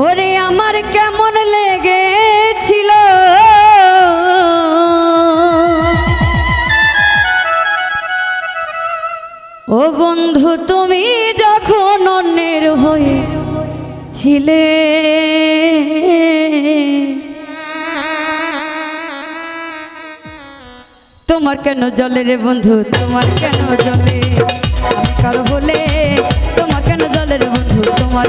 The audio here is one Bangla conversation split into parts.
ওরে আমার কেমন লেগেছিল? ও বন্ধু, তুমি যখন অন্যের হয়ে ছিলে, তোমার কেন জলে রে বন্ধু? তোমার কেন জলে? কারও বলে তোমার কেন জলে রে বন্ধু? তোমার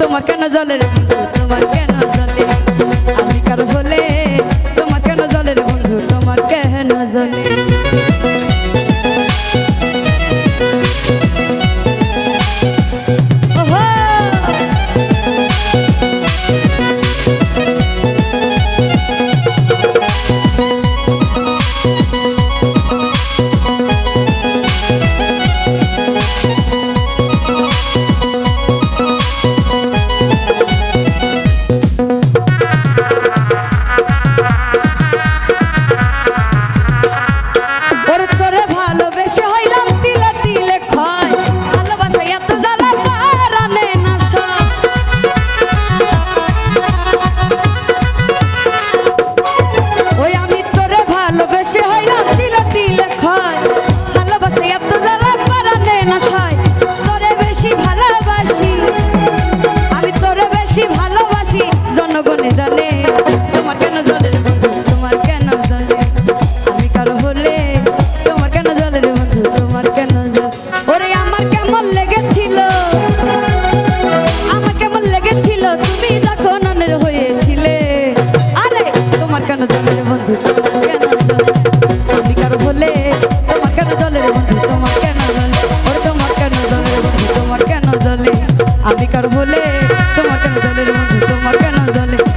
তোমার কেন জলের তোমার কেন not sure.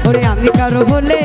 ওরে আমি কারও বলে